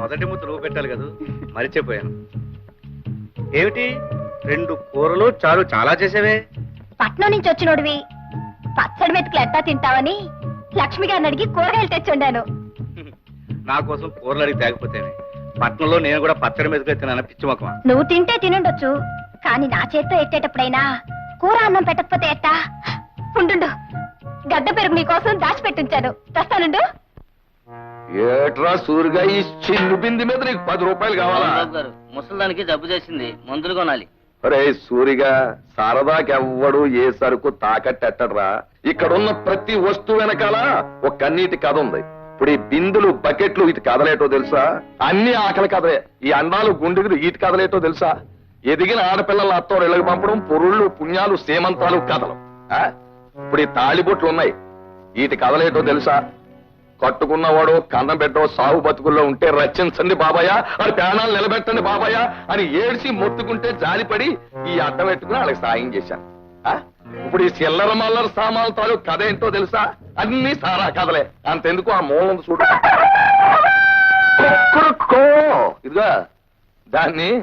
మొదటి ముద్ద నువ్వు పెట్టాలి కదా? మరిచిపోయాను. ఏమిటి? రెండు కూరలు చారు చాలా చేసేవే? పట్నం నుంచి వచ్చినోడివి. పచ్చడి మెతుకులు ఎట్టా తింటావని లక్ష్మి గారిని అడిగి కూరగాయలు తెచ్చుండాను. నా కోసం కూరలు అడిగి తేకపోతేనే పట్నంలో నేను కూడా పచ్చడి మీదకి తిన్నాను పిచ్చి మొక్కమా నువ్వు తింటే తినుండొచ్చు. కానీ నా చేత్తో ఎట్టేటప్పుడైనా కూర అన్నం పెట్టకపోతే ఎట్టా? ఉండు గడ్డ పెరుగు నీకోసం దాచిపెట్టించాను. తెస్తానుండు ఏట్రా సూరిగా ఈ చిన్ను బింది మీద నీకు పది రూపాయలు కావాలా? గారు ముసలిదానికి జబ్బు చేసింది. మందులు కొనాలి. అరే సూరిగా సరదాకెవ్వడు ఏ సరుకు తాకట్టెట్టడ్రా? ఇక్కడున్న ప్రతి వస్తువు వెనకాల ఒక కన్నీటి కథ ఉంది. ఇప్పుడు ఈ బిందులు బకెట్లు ఇటు కదలేటో తెలుసా? అన్ని ఆకలి కథలే. ఈ అండాలు గుండెలు ఇటు కదలేటో తెలుసా? ఎదిగిన ఆడపిల్లల అత్తో ఇళ్ళకి పంపడం పొరుళ్ళు పుణ్యాలు సేమంతాలు కథలు. ఆ? ఇప్పుడు ఈ తాళిబొట్లు ఉన్నాయి. వీటి కదలేటో తెలుసా? కట్టుకున్నవాడు కన్నం పెట్టో సాగు బతుకుల్లో ఉంటే రచించండి బాబాయ్ అది ప్రాణాలు నిలబెట్టండి బాబాయ్ అని ఏడ్చి మొత్తుకుంటే జాలిపడి ఈ అడ్డం పెట్టుకుని వాళ్ళకి సాయం చేశాను. ఆ? ఇప్పుడు ఈ చిల్లర మల్లర సామాన్ తాలూకు కథ ఏంటో తెలుసా? అన్ని సారా కథలే. అంతెందుకు ఆ మూలం చూడు. ఇదిగా దాన్ని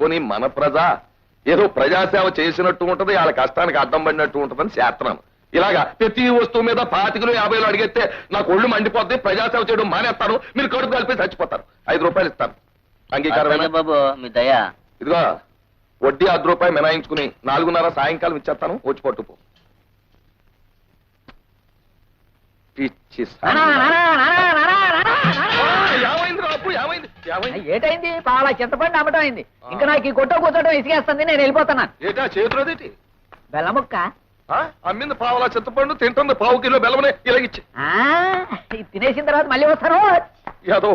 పోనీ మన ప్రజ ఏదో ప్రజాసేవ చేసినట్టు ఉంటది వాళ్ళ కష్టానికి అడ్డం పడినట్టు ఉంటదని చేస్తున్నాను ఇలాగా ప్రతి వస్తువు మీద పాతికలు యాభైలు అడిగితే నాకు ఒళ్ళు మండిపోద్ది ప్రజాసేవ చేయడం మానేస్తాను మీరు కడుపు కలిపి చచ్చిపోతారు. ఐదు రూపాయలు ఇస్తాను. బాబు మీ దయ. ఇదిగో వడ్డీ అర్ధ రూపాయి మినాయించుకుని నాలుగున్నర సాయంకాలం ఇచ్చేస్తాను వచ్చి పట్టుపో పిచ్చి ఏటైంది? పాల చింతపండు అమ్మటం అయింది. ఇంకా నాకు ఈ కొట్ట కూర్చోటం ఇసుకేస్తుంది నేను వెళ్ళిపోతున్నాను ఏటా చేతులదేటి? బెల్లముక్క? అమ్మింది పావులా చింతపండు తింటుంది పావు కిలో బెల్లమనే ఇలాగిచ్చి ఇది తినేసిన తర్వాత మళ్ళీ వస్తాను. ఏదో